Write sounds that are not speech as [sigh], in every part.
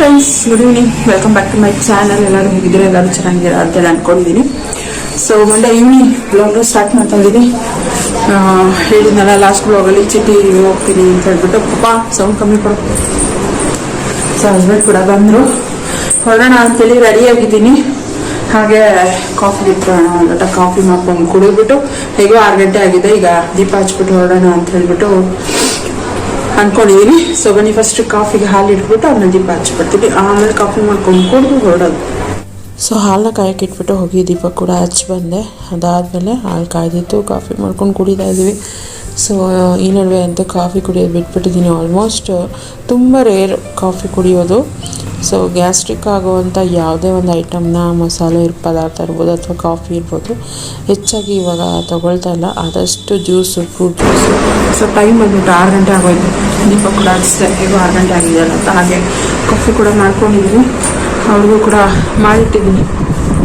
Friends good evening welcome back to my channel ಎಲ್ಲರೂ ಹೇಗಿದ್ದೀರಾ? ಎಲ್ಲರೂ ಚೆನ್ನಾಗಿದ್ದೀರಾ ಅಂತೇಳಿ ಅನ್ಕೊಂಡಿದ್ದೀನಿ. So Monday evening blog start ಮಾಡ್ತಾ ಇದ್ದೀನಿ. ಆ, ಹೇಳಿದ್ನಲ್ಲ ಲಾಸ್ಟ್ ಬ್ಲಾಗಲ್ಲಿ ಚಿಟಿ ಹೋಗ್ತೀನಿ ಅಂತ ಹೇಳ್ಬಿಟ್ಟು. ಪಾಪ ಸೌಂಡ್ ಕಮ್ಮಿ ಕೊಡು. ಸೊ ಹಸ್ಬೆಂಡ್ ಕೂಡ ಬಂದರು. ಹೊರಡೋಣ ಅಂತೇಳಿ ರೆಡಿಯಾಗಿದ್ದೀನಿ ಹಾಗೆ ಕಾಫಿ ಇಟ್ಕೊಳ್ಳೋಣ ಒಂದು ಕಾಫಿ ಮಾಡ್ಕೊಂಡು ಕುಡಿದ್ಬಿಟ್ಟು ಹೇಗೋ ಆರು ಗಂಟೆ ಆಗಿದೆ. ಈಗ ದೀಪ ಹಚ್ಬಿಟ್ಟು ಹೊರಡೋಣ ಅಂತ ಹೇಳ್ಬಿಟ್ಟು ಅನ್ಕೊಂಡಿದೀನಿ ಸೊ ಬನ್ನಿ ಫಸ್ಟ್ ಕಾಫಿಗೆ ಹಾಲು ಇಟ್ಬಿಟ್ಟು ಆಮೇಲೆ ದೀಪ ಹಚ್ಬಿಡ್ತೀನಿ. ಆಮೇಲೆ ಕಾಫಿ ಮಾಡ್ಕೊಂಡು ಕುಡಿದು ಹೊರಡೋದು. ಸೊ ಹಾಲನ್ನ ಕಾಯಕ್ಕೆ ಇಟ್ಬಿಟ್ಟು ಹೋಗಿ ದೀಪ ಕೂಡ ಹಚ್ಚಿ ಬಂದೆ. ಅದಾದಮೇಲೆ ಹಾಲು ಕಾಯ್ದಿತ್ತು. ಕಾಫಿ ಮಾಡ್ಕೊಂಡು ಕುಡಿತಾ ಇದ್ದೀವಿ. ಸೊ ಈ ನಡುವೆ ಅಂತ ಕಾಫಿ ಕುಡಿಯೋದು ಬಿಟ್ಬಿಟ್ಟಿದ್ದೀನಿ ಆಲ್ಮೋಸ್ಟ್ ತುಂಬ ರೇರ್ ಕಾಫಿ ಕುಡಿಯೋದು. ಸೊ ಗ್ಯಾಸ್ಟ್ರಿಕ್ ಆಗುವಂಥ ಯಾವುದೇ ಒಂದು ಐಟಮ್ನ ಮಸಾಲೆ ಪದಾರ್ಥ ಇರ್ಬೋದು ಅಥವಾ ಕಾಫಿ ಇರ್ಬೋದು, ಹೆಚ್ಚಾಗಿ ಇವಾಗ ತೊಗೊಳ್ತಾ ಇಲ್ಲ. ಆದಷ್ಟು juice fruit juice so time ಬಂದ್ಬಿಟ್ಟು ಆರು ಗಂಟೆ ಆಗೋಯ್ತು. ದೀಪ ಕೂಡ ಹಚ್ಚಿದೆ. ಈಗ ಆರು ಗಂಟೆ ಆಗಿದೆಯಲ್ಲ ಅಂತ. ಹಾಗೆ ಕಾಫಿ ಕೂಡ ಮಾಡ್ಕೊಂಡಿದ್ದೀನಿ ಅವ್ರಿಗೂ ಕೂಡ ಮಾಡಿಟ್ಟಿದ್ದೀನಿ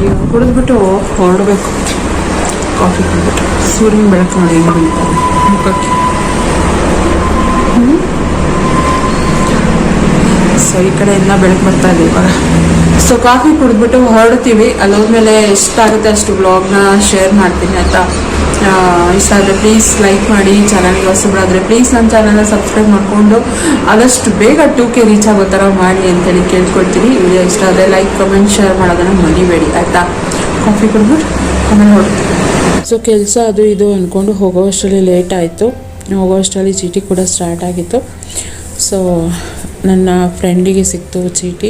ಈಗ ಕುಡಿದ್ಬಿಟ್ಟು ಹೊರಡಬೇಕು. ಕಾಫಿ ಕುಡಿದ್ಬಿಟ್ಟು ಸೂರ್ಯನ ಬೆಳಕು ನೋಡಿ ಹೆಂಗೆ ಮುಖಕ್ಕೆ ಸೊ, ಈ ಕಡೆಯಿಂದ ಬೆಳಕು ಬರ್ತಾ ಇದೆ ಸೊ, ಕಾಫಿ ಕುಡಿದ್ಬಿಟ್ಟು ಹೊರಡ್ತೀವಿ ಅಲ್ಲೋದ್ಮೇಲೆ ಎಷ್ಟಾಗುತ್ತೆ ಅಷ್ಟು ಬ್ಲಾಗ್ನ ಶೇರ್ ಮಾಡ್ತೀನಿ ಆಯ್ತಾ ಇಷ್ಟ ಆದರೆ ಪ್ಲೀಸ್ ಲೈಕ್ ಮಾಡಿ ಚಾನಲ್ಗೆ ಹೊಸಬರಾದರೆ ಪ್ಲೀಸ್ ನನ್ನ ಚಾನಲ್ನ ಸಬ್ಸ್ಕ್ರೈಬ್ ಮಾಡಿಕೊಂಡು ಆದಷ್ಟು ಬೇಗ ಟೂ ಕೆ ರೀಚ್ ಆಗೋ ಥರ ಮಾಡಿ ಅಂತೇಳಿ ಕೇಳ್ಕೊಳ್ತೀನಿ ವಿಡಿಯೋ ಇಷ್ಟ ಆದರೆ ಲೈಕ್ ಕಮೆಂಟ್ ಶೇರ್ ಮಾಡೋದನ್ನು ಮರಿಬೇಡಿ, ಆಯಿತಾ? ಕಾಫಿ ಕುಡಿದ್ಬಿಟ್ಟು ಆಮೇಲೆ ಹೊರಡ್ತೀವಿ ಸೊ ಕೆಲಸ ಅದು ಇದು ಅಂದ್ಕೊಂಡು ಹೋಗೋ ಅಷ್ಟರಲ್ಲಿ ಲೇಟ್ ಆಯಿತು. ಹೋಗೋ ಅಷ್ಟರಲ್ಲಿ ಚೀಟಿ ಕೂಡ ಸ್ಟಾರ್ಟ್ ಆಗಿತ್ತು. ಸೊ ನನ್ನ ಫ್ರೆಂಡಿಗೆ ಸಿಕ್ತು ಚೀಟಿ.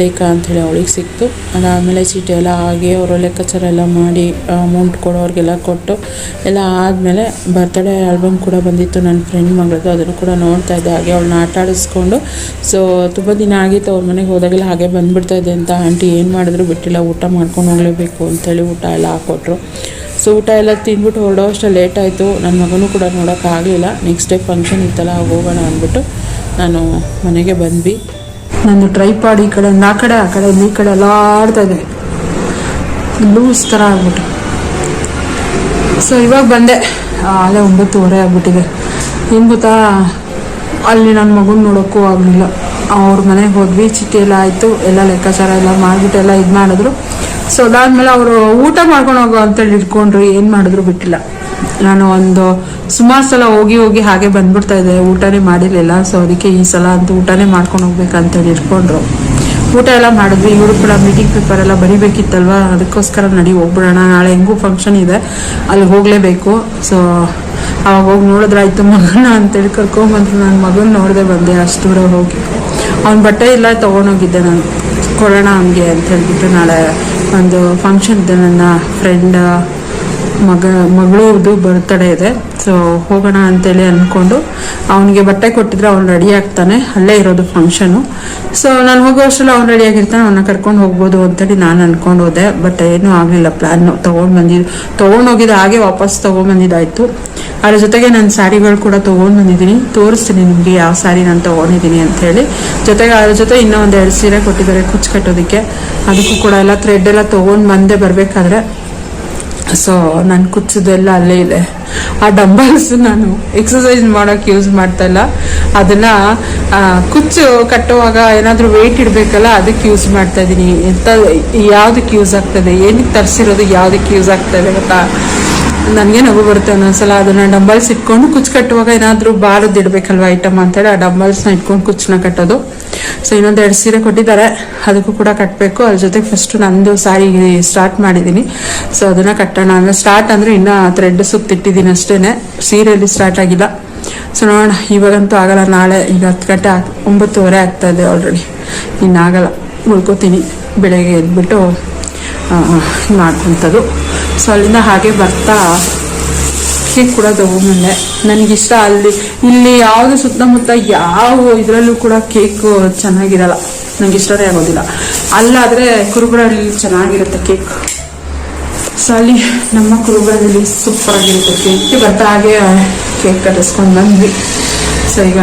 ಲೇಖ ಅಂಥೇಳಿ ಅವಳಿಗೆ ಸಿಕ್ತು. ಅದಾದಮೇಲೆ ಚೀಟಿ ಎಲ್ಲ ಆಗಿ ಅವರ ಲೆಕ್ಕಾಚಾರ ಎಲ್ಲ ಮಾಡಿ ಅಮೌಂಟ್ ಕೊಡೋರಿಗೆಲ್ಲ ಕೊಟ್ಟು, ಎಲ್ಲ ಆದಮೇಲೆ ಬರ್ತ್ಡೇ ಆಲ್ಬಮ್ ಕೂಡ ಬಂದಿತ್ತು ನನ್ನ ಫ್ರೆಂಡ್ ಮಗಳದ್ದು. ಅದನ್ನು ಕೂಡ ನೋಡ್ತಾ ಇದ್ದೆ. ಹಾಗೆ ಅವಳನ್ನ ಆಟ ಆಡಿಸ್ಕೊಂಡು. ಸೊ ತುಂಬ ದಿನ ಆಗಿತ್ತು ಅವ್ರ ಮನೆಗೆ ಹೋದಾಗೆಲ್ಲ ಹಾಗೆ ಬಂದುಬಿಡ್ತಾ ಇದೆ ಅಂತ. ಆಂಟಿ, ಏನು ಮಾಡಿದ್ರು? ಬಿಟ್ಟಿಲ್ಲ. ಊಟ ಮಾಡ್ಕೊಂಡು ಹೋಗಲೇಬೇಕು. ಅಂಥೇಳಿ ಊಟ ಎಲ್ಲ ಹಾಕ್ಕೊಟ್ರು ಸೊ ಊಟ ಎಲ್ಲ ತಿಂದ್ಬಿಟ್ಟು ಹೊರಡೋ ಅಷ್ಟು ಲೇಟ್ ಆಯಿತು. ನನ್ನ ಮಗನೂ ಕೂಡ ನೋಡೋಕ್ಕಾಗಲಿಲ್ಲ ನೆಕ್ಸ್ಟ್ ಡೇ ಫಂಕ್ಷನ್ ಇತ್ತಲ್ಲ ಹೋಗೋಣ ಅಂದ್ಬಿಟ್ಟು ನಾನು ಮನೆಗೆ ಬಂದ್ವಿ. ನಾನು ಟ್ರೈಪಾಡ್ ಈ ಕಡೆ ಆ ಕಡೆ ಆ ಕಡೆ ಈ ಕಡೆ ಎಲ್ಲ ಆಡ್ತಾ ಲೂಸ್ ಥರ ಆಗ್ಬಿಟ್ಟು. ಸೊ ಇವಾಗ ಬಂದೆ. ಅಲ್ಲೇ ಒಂಬತ್ತುವರೆ ಆಗ್ಬಿಟ್ಟಿದೆ. ಏನು ಗೊತ್ತಾ? ಅಲ್ಲಿ ನನ್ನ ಮಗನ ನೋಡೋಕ್ಕೂ ಆಗಲಿಲ್ಲ. ಅವ್ರ ಮನೆಗೆ ಹೋದ್ವಿ, ಚಿಟ್ಟಿ ಎಲ್ಲ ಆಯಿತು. ಎಲ್ಲ ಲೆಕ್ಕಾಚಾರ ಎಲ್ಲ ಮಾಡಿಬಿಟ್ಟು ಎಲ್ಲ ಇದು ಮಾಡಿದ್ರು. ಸೊ ಅದಾದ್ಮೇಲೆ ಅವರು ಊಟ ಮಾಡ್ಕೊಂಡು ಹೋಗೋ ಅಂತೇಳಿ ಇಟ್ಕೊಂಡ್ರು, ಏನು ಮಾಡಿದ್ರು ಬಿಟ್ಟಿಲ್ಲ. ನಾನು ಒಂದು ಸುಮಾರು ಸಲ ಹೋಗಿ ಹೋಗಿ ಹಾಗೆ ಬಂದ್ಬಿಡ್ತಾ ಇದೆ ಊಟನೇ ಮಾಡಿರಲಿಲ್ಲ. ಸೊ ಅದಕ್ಕೆ ಈ ಸಲ ಅಂತ ಊಟನೇ ಮಾಡ್ಕೊಂಡು ಹೋಗ್ಬೇಕಂತೇಳಿ ಇಟ್ಕೊಂಡ್ರು. ಊಟ ಎಲ್ಲ ಮಾಡಿದ್ವಿ. ಇವರು ಕೂಡ ಮೀಟಿಂಗ್ ಪೇಪರ್ ಎಲ್ಲ ಬರಿಬೇಕಿತ್ತಲ್ವಾ? ಅದಕ್ಕೋಸ್ಕರ ನಡಿ ಹೋಗ್ಬಿಡೋಣ. ನಾಳೆ ಹೆಂಗೂ ಫಂಕ್ಷನ್ ಇದೆ. ಅಲ್ಲಿ ಹೋಗಲೇಬೇಕು. ಸೊ ಅವಾಗ ಹೋಗಿ ನೋಡಿದ್ರಾಯ್ತು ಮಗನ ಅಂತೇಳಿ ಕರ್ಕೊಂಬಂದ್ರು. ನನ್ನ ಮಗನ ನೋಡದೆ ಬಂದೆ ಅಷ್ಟು ದೂರ ಹೋಗಿ. ಅವ್ನ ಬಟ್ಟೆ ಎಲ್ಲ ತೊಗೊಂಡೋಗಿದ್ದೆ ನಾನು. ಕೊಡೋಣ ಹಂಗೆ ಅಂತ ಹೇಳಿಬಿಟ್ಟು ನಾಳೆ ಒಂದು ಫಂಕ್ಷನ್ ಇದೆ. ನನ್ನ ಫ್ರೆಂಡ್ ಮಗ ಮಗಳದು ಬರ್ತಡೇ ಇದೆ. ಸೊ ಹೋಗೋಣ ಅಂತೇಳಿ ಅಂದ್ಕೊಂಡು ಅವನಿಗೆ ಬಟ್ಟೆ ಕೊಟ್ಟಿದ್ರೆ ಅವ್ನು ರೆಡಿ ಆಗ್ತಾನೆ. ಅಲ್ಲೇ ಇರೋದು ಫಂಕ್ಷನು ಸೊ ನಾನು ಹೋಗೋ ಅಷ್ಟರಲ್ಲಿ ಅವ್ನು ರೆಡಿ ಆಗಿರ್ತಾನೆ. ಅವನ್ನ ಕರ್ಕೊಂಡು ಹೋಗ್ಬೋದು ಅಂತೇಳಿ ನಾನು ಅಂದ್ಕೊಂಡು ಹೋದೆ. ಬಟ್ ಏನೂ ಆಗಲಿಲ್ಲ. ಪ್ಲ್ಯಾನ್ ತೊಗೊಂಡು ಬಂದಿದ್ದು ತೊಗೊಂಡು ಹೋಗಿದ್ದು ಹಾಗೆ ವಾಪಸ್ ತೊಗೊಂಡ್ಬಂದಿದ್ದಾಯಿತು ಅದ್ರ ಜೊತೆಗೆ ನಾನು ಸ್ಯಾರಿಗಳು ಕೂಡ ತೊಗೊಂಡು ಬಂದಿದ್ದೀನಿ. ತೋರಿಸ್ತೀನಿ ನಿಮಗೆ ಯಾವ ಸ್ಯಾರಿ ನಾನು ತೊಗೊಂಡಿದ್ದೀನಿ ಹೇಳಿ ಜೊತೆಗೆ ಅದ್ರ ಜೊತೆ ಇನ್ನೂ ಒಂದು ಎರಡು ಸೀರೆ ಕೊಟ್ಟಿದ್ದಾರೆ ಕುಚ್ಚು ಕಟ್ಟೋದಕ್ಕೆ. ಅದಕ್ಕೂ ಕೂಡ ಎಲ್ಲ ಥ್ರೆಡ್ ಎಲ್ಲ ತೊಗೊಂಡು ಬಂದೇ ಬರಬೇಕಾದ್ರೆ ಸೊ ನನ್ನ ಕುಚ್ಚದೆಲ್ಲ ಅಲ್ಲೇ ಇದೆ. ಆ ಡಂಬಲ್ಸ್ ನಾನು ಎಕ್ಸಸೈಸ್ ಮಾಡೋಕೆ ಯೂಸ್ ಮಾಡ್ತಾ ಇಲ್ಲ. ಅದನ್ನ ಕುಚ್ಚು ಕಟ್ಟುವಾಗ ಏನಾದರೂ ವೆಯ್ಟ್ ಇಡಬೇಕಲ್ಲ, ಅದಕ್ಕೆ ಯೂಸ್ ಮಾಡ್ತಾ ಇದ್ದೀನಿ ಎಂತ, ಯಾವುದಕ್ಕೆ ಯೂಸ್ ಆಗ್ತದೆ? ಏನಕ್ಕೆ ತರಿಸಿರೋದು, ಯಾವುದಕ್ಕೆ ಯೂಸ್ ಆಗ್ತದೆ ಗೊತ್ತಾ? ನನಗೆ ನಗು ಬರುತ್ತೆ ಒಂದೊಂದ್ಸಲ, ಅದನ್ನ ಡಂಬಲ್ಸ್ ಇಟ್ಕೊಂಡು ಕುಚ್ಚು ಕಟ್ಟುವಾಗ ಏನಾದರೂ ಬಾರದ್ದು ಇಡಬೇಕಲ್ವ ಐಟಮ್ ಅಂತೇಳಿ, ಆ ಡಂಬಲ್ಸ್ನ ಇಟ್ಕೊಂಡು ಕುಚ್ಚನ್ನ ಕಟ್ಟೋದು. ಸೊ ಇನ್ನೊಂದು ಎರಡು ಸೀರೆ ಕೊಟ್ಟಿದ್ದಾರೆ. ಅದಕ್ಕೂ ಕೂಡ ಕಟ್ಟಬೇಕು ಅದ್ರ ಜೊತೆಗೆ ಫಸ್ಟ್ ನಂದು ಸಾರಿ ಸ್ಟಾರ್ಟ್ ಮಾಡಿದ್ದೀನಿ ಸೊ ಅದನ್ನು ಕಟ್ಟೋಣ. ಅಂದರೆ ಸ್ಟಾರ್ಟ್ ಅಂದರೆ ಇನ್ನ ಥ್ರೆಡ್ ಸುತ್ತಿಟ್ಟಿದ್ದೀನಿ ಅಷ್ಟೇ ಸೀರೆಯಲ್ಲಿ ಸ್ಟಾರ್ಟ್ ಆಗಿಲ್ಲ. ಸೊ ನೋಡೋಣ. ಇವಾಗಂತೂ ಆಗಲ್ಲ. ನಾಳೆ ಈಗ ಹತ್ತು ಗಂಟೆ ಒಂಬತ್ತುವರೆ ಆಗ್ತಾಯಿದೆ ಆಲ್ರೆಡಿ ಇನ್ನಾಗಲ್ಲ ಉಳ್ಕೋತೀನಿ ಬೆಳಗ್ಗೆ ಎದ್ಬಿಟ್ಟು ಮಾಡ್ಕೊತದ್ದು ಸೊ ಅಲ್ಲಿಂದ ಹಾಗೆ ಬರ್ತಾ ಕೇಕ್ ಕೂಡ ತಗೊಂಬಂದೆ ನನಗಿಷ್ಟ ಅಲ್ಲಿ, ಇಲ್ಲಿ ಯಾವುದು ಸುತ್ತಮುತ್ತ ಯಾವ ಇದರಲ್ಲೂ ಕೂಡ ಕೇಕ್ ಚೆನ್ನಾಗಿರಲ್ಲ. ನನಗೆ ಇಷ್ಟನೇ ಆಗೋದಿಲ್ಲ. ಅಲ್ಲಾದರೆ ಕುರುಬರಲ್ಲಿ ಚೆನ್ನಾಗಿರುತ್ತೆ ಕೇಕ್ ಸೊ ಅಲ್ಲಿ ನಮ್ಮ ಕುರುಬರಲ್ಲಿ ಸೂಪರ್ ಆಗಿರುತ್ತೆ ಕೇಕ್ ಬರ್ತಾ ಹಾಗೆ ಕೇಕ್ ಕಟ್ಟಿಸ್ಕೊಂಡು ಬಂದ್ವಿ. ಸೊ ಈಗ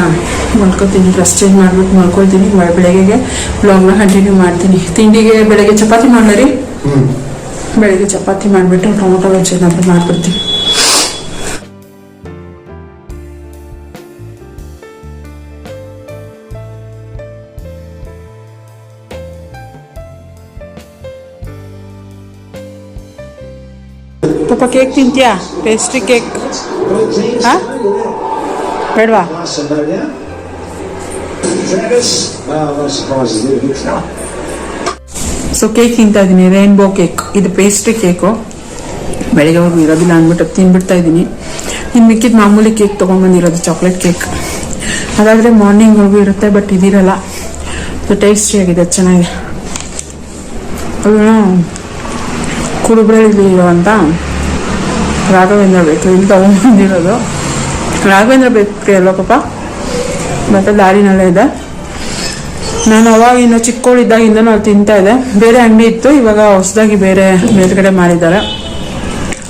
ಮಲ್ಕೋತೀನಿ. ಡ್ರೆಸ್ ಚೇಂಜ್ ಮಾಡ್ಬಿಟ್ಟು ಮಲ್ಕೊಳ್ತೀನಿ. ಬೆಳಗ್ಗೆಗೆ ಬ್ಲಾಗ್ನ ಕಂಟಿನ್ಯೂ ಮಾಡ್ತೀನಿ. ತಿಂಡಿಗೆ ಬೆಳಗ್ಗೆ ಚಪಾತಿ ಮಾಡಲರಿ ಬೆಳಿಗ್ಗೆ ಚಪಾತಿ ಮಾಡಿಬಿಟ್ಟು ಟೊಮೊಟೊ ಗೊಜ್ಜು ಏನಾದರೂ ಮಾಡಿಬಿಡ್ತೀನಿ ಪಾಪ ಕೇಕ್ ತಿಂತೀಯಾ ಪೇಸ್ಟ್ರಿ ಕೇಕ್ ಹಾಂ ಬೇಡವಾ ಸೊ ಕೇಕ್ ತಿಂತಾ ಇದ್ದೀನಿ ರೈನ್ಬೋ ಕೇಕ್ ಇದು ಪೇಸ್ಟ್ರಿ ಕೇಕು ಬೆಳಗ್ಗೆವರೆಗೂ ಇರೋದಿಲ್ಲ ಅಂದ್ಬಿಟ್ಟು ತಿನ್ಬಿಡ್ತಾ ಇದ್ದೀನಿ. ಇನ್ನು ಮಿಕ್ಕಿದ ಮಾಮೂಲಿ ಕೇಕ್ ತೊಗೊಂಬಂದಿರೋದು ಚಾಕ್ಲೇಟ್ ಕೇಕ್ ಅದಾದರೆ ಮಾರ್ನಿಂಗ್ವರೆಗೂ ಇರುತ್ತೆ ಬಟ್ ಇದಿರಲ್ಲ. ಸೊ ಟೇಸ್ಟಿ ಆಗಿದೆ ಚೆನ್ನಾಗಿದೆ ಅದನ್ನು ಇಲ್ಲಿ ಇರುವಂಥ ರಾಘವೇಂದ್ರ ಬೇಕು, ಇಲ್ಲಿ ತೊಗೊಂಡ್ಬಂದಿರೋದು. ರಾಘವೇಂದ್ರ ಬೇಕು ಅಲ್ವಾ ಪಾಪ? ಮತ್ತೆ ದಾರಿನಲ್ಲೇ ಇದೆ. ನಾನು ಅವಾಗ ಇನ್ನು ಚಿಕ್ಕೋಳಿದ್ದಾಗಿಂದ ನಾವು ತಿಂತಾ ಇದೆ ಬೇರೆ ಅಂಗಡಿ ಇತ್ತು, ಇವಾಗ ಹೊಸದಾಗಿ ಬೇರೆ ಮೇಲ್ಗಡೆ ಮಾಡಿದ್ದಾರೆ.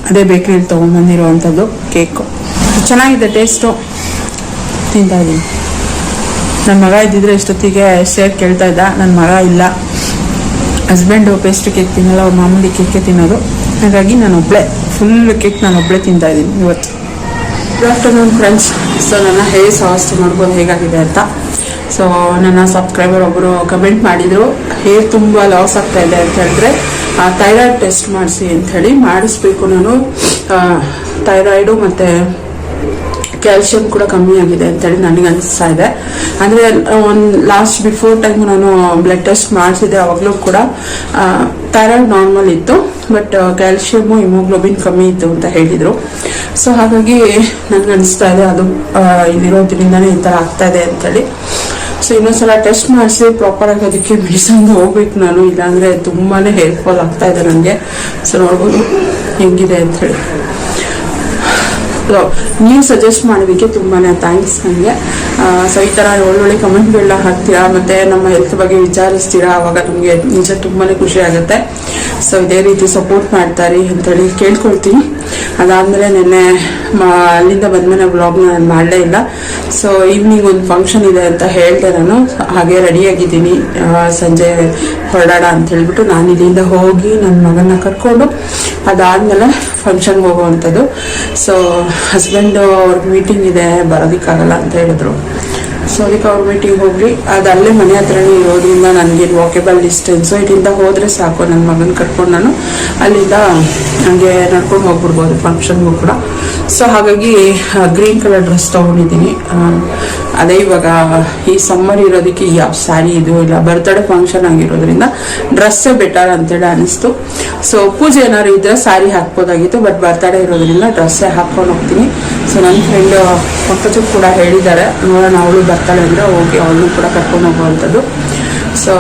ಅದೇ ಬೇಕ್ರಿಲಿ ತೊಗೊಂಡ್ಬಂದಿರುವಂಥದ್ದು ಕೇಕು. ಚೆನ್ನಾಗಿದೆ ಟೇಸ್ಟು. ತಿಂತಾ ಇದ್ದೀನಿ. ನನ್ನ ಮಗ ಇದ್ದಿದ್ರೆ ಇಷ್ಟೊತ್ತಿಗೆ ಶೇರ್ ಕೇಳ್ತಾ ಇದ್ದ. ನನ್ನ ಮಗ ಇಲ್ಲ. ಹಸ್ಬೆಂಡು ಪೇಸ್ಟ್ರಿ ಕೇಕ್ ತಿನ್ನಲ್ಲ, ಅವ್ರು ಮಾಮೂಲಿ ಕೇಕೆ ತಿನ್ನೋದು. ಹಾಗಾಗಿ ನಾನು ಒಬ್ಬಳೇ ಫುಲ್ ಕೇಕ್ ನಾನು ಒಬ್ಬಳೆ ತಿಂತಾ ಇದ್ದೀನಿ ಇವತ್ತು. ಗುಡ್ ಆಫ್ಟರ್ನೂನ್ ಫ್ರೆಂಡ್ಸ್ ಸೊ ನನ್ನ ಹೇರ್ ಸಾಸ್ಟ್ ನೋಡ್ಬೋದು ಹೇಗಾಗಿದೆ ಅಂತ. ಸೊ ನನ್ನ ಸಬ್ಸ್ಕ್ರೈಬರ್ ಒಬ್ಬರು ಕಮೆಂಟ್ ಮಾಡಿದರು ಹೇರ್ ತುಂಬ ಲಾಸ್ ಆಗ್ತಾ ಇದೆ ಅಂತ ಹೇಳಿದ್ರೆ ಥೈರಾಯ್ಡ್ ಟೆಸ್ಟ್ ಮಾಡಿಸಿ ಅಂಥೇಳಿ ಮಾಡಿಸ್ಬೇಕು ನಾನು. ಥೈರಾಯ್ಡು ಮತ್ತು ಕ್ಯಾಲ್ಸಿಯಂ ಕೂಡ ಕಮ್ಮಿ ಆಗಿದೆ ಅಂತೇಳಿ ನನಗೆ ಅನಿಸ್ತಾ ಇದೆ. ಅಂದರೆ ಒಂದು ಲಾಸ್ಟ್ ಬಿಫೋರ್ ಟೈಮ್ ನಾನು ಬ್ಲಡ್ ಟೆಸ್ಟ್ ಮಾಡಿಸಿದೆ ಅವಾಗಲೂ ಕೂಡ ಥೈರಾಯ್ಡ್ ನಾರ್ಮಲ್ ಇತ್ತು ಬಟ್ ಕ್ಯಾಲ್ಶಿಯಮು ಹಿಮೋಗ್ಲೋಬಿನ್ ಕಮ್ಮಿ ಇತ್ತು ಅಂತ ಹೇಳಿದರು. ಸೊ ಹಾಗಾಗಿ ನನಗೆ ಅನಿಸ್ತಾ ಇದೆ ಅದು ಆ, ಇಲ್ಲಿರೋದ್ರಿಂದನೇ ಈ ಥರ ಆಗ್ತಾ ಇದೆ ಅಂತೇಳಿ ಸೊ ಇನ್ನೊಂದ್ಸಲ ಟೆಸ್ಟ್ ಮಾಡಿಸಿ ಪ್ರಾಪರಾಗಿ ಅದಕ್ಕೆ ಮೆಡಿಸನ್ ಹೋಗ್ಬೇಕು ನಾನು. ಇಲ್ಲಾಂದ್ರೆ ತುಂಬಾನೇ ಹೆಲ್ಪ್ಫುಲ್ ಫಾಲ್ ಆಗ್ತಾ ಇದೆ ನನಗೆ ಸೊ ನೋಡ್ಬೋದು ಹೆಂಗಿದೆ ಹೇಳಿ. ಸೊ ನೀವು ಸಜೆಸ್ಟ್ ಮಾಡೋದಕ್ಕೆ ತುಂಬಾ ಥ್ಯಾಂಕ್ಸ್ ನನಗೆ ಸೊ ಈ ಥರ ಒಳ್ಳೊಳ್ಳೆ ಕಮೆಂಟ್ಗಳನ್ನ ಹಾಕ್ತೀರಾ? ಮತ್ತು ನಮ್ಮ ಹೆಲ್ತ್ ಬಗ್ಗೆ ವಿಚಾರಿಸ್ತೀರಾ? ಅವಾಗ ನಮಗೆ ನಿಜ ತುಂಬಾ ಖುಷಿ ಆಗುತ್ತೆ. ಸೊ ಇದೇ ರೀತಿ ಸಪೋರ್ಟ್ ಮಾಡ್ತಾರೆ ಅಂತೇಳಿ ಕೇಳ್ಕೊಳ್ತೀನಿ. ಅದಾದಮೇಲೆ ನಿನ್ನೆ ಅಲ್ಲಿಂದ ಬಂದಮೇಲೆ ವ್ಲಾಗ್ನ ನಾನು ಮಾಡಲೇ ಇಲ್ಲ. ಸೊ ಈವ್ನಿಂಗ್ ಒಂದು ಫಂಕ್ಷನ್ ಇದೆ ಅಂತ ಹೇಳಿದೆ ನಾನು. ಹಾಗೆ ರೆಡಿಯಾಗಿದ್ದೀನಿ ಸಂಜೆ ಹೊರಡೋಣ ಅಂತ ಹೇಳಿಬಿಟ್ಟು ನಾನು ಇಲ್ಲಿಂದ ಹೋಗಿ ನನ್ನ ಮಗನ ಕರ್ಕೊಂಡು ಅದಾದಮೇಲೆ ಫಂಕ್ಷನ್ಗೆ ಹೋಗುವಂಥದ್ದು. ಸೊ ಹಸ್ಬೆಂಡು ಅವ್ರಿಗೆ ಮೀಟಿಂಗ್ ಇದೆ, ಬರೋದಕ್ಕಾಗಲ್ಲ ಅಂತ ಹೇಳಿದ್ರು. ಸೊ ಅದಕ್ಕೆ ಅವ್ರ ಮೀಟಿಂಗ್ ಹೋಗ್ರಿ ಅದು ಅಲ್ಲೇ ಮನೆ ಹತ್ರನೇ ಇರೋದ್ರಿಂದ ನನಗೆ ವಾಕೇಬಲ್ ಡಿಸ್ಟೆನ್ಸು ಇಲ್ಲಿಂದ ಹೋದರೆ ಸಾಕು. ನನ್ನ ಮಗನ ಕರ್ಕೊಂಡು ನಾನು ಅಲ್ಲಿಂದ ನನಗೆ ನಡ್ಕೊಂಡು ಹೋಗ್ಬಿಡ್ಬೋದು ಫಂಕ್ಷನ್ಗೂ ಕೂಡ. ಸೊ ಹಾಗಾಗಿ ಗ್ರೀನ್ ಕಲರ್ ಡ್ರೆಸ್ ತೊಗೊಂಡಿದ್ದೀನಿ. ಅದೇ ಇವಾಗ, ಈ ಸಮ್ಮರ್ ಇರೋದಕ್ಕೆ ಯಾವ ಸ್ಯಾರಿ ಇದು ಇಲ್ಲ. ಬರ್ತ್ಡೇ ಫಂಕ್ಷನ್ ಆಗಿರೋದ್ರಿಂದ ಡ್ರೆಸ್ಸೇ ಬೆಟರ್ ಅಂತೇಳಿ ಅನಿಸ್ತು. ಸೊ ಪೂಜೆ ಏನಾದ್ರು ಇದ್ರೆ ಸ್ಯಾರಿ ಹಾಕ್ಬೋದಾಗಿತ್ತು ಬಟ್ ಬರ್ತ್ಡೇ ಇರೋದ್ರಿಂದ ಡ್ರೆಸ್ಸೇ ಹಾಕ್ಕೊಂಡು ಹೋಗ್ತೀನಿ. ಸೊ ನನ್ನ ಫ್ರೆಂಡ್ ಪಕ್ಕಚು ಕೂಡ ಹೇಳಿದ್ದಾರೆ. ನೋಡೋಣ, ಅವಳು ಬರ್ತಾಳೆ ಅಂದರೆ ಹೋಗಿ ಅವಳು ಕೂಡ ಕರ್ಕೊಂಡು ಹೋಗುವಂಥದ್ದು. ಸೊ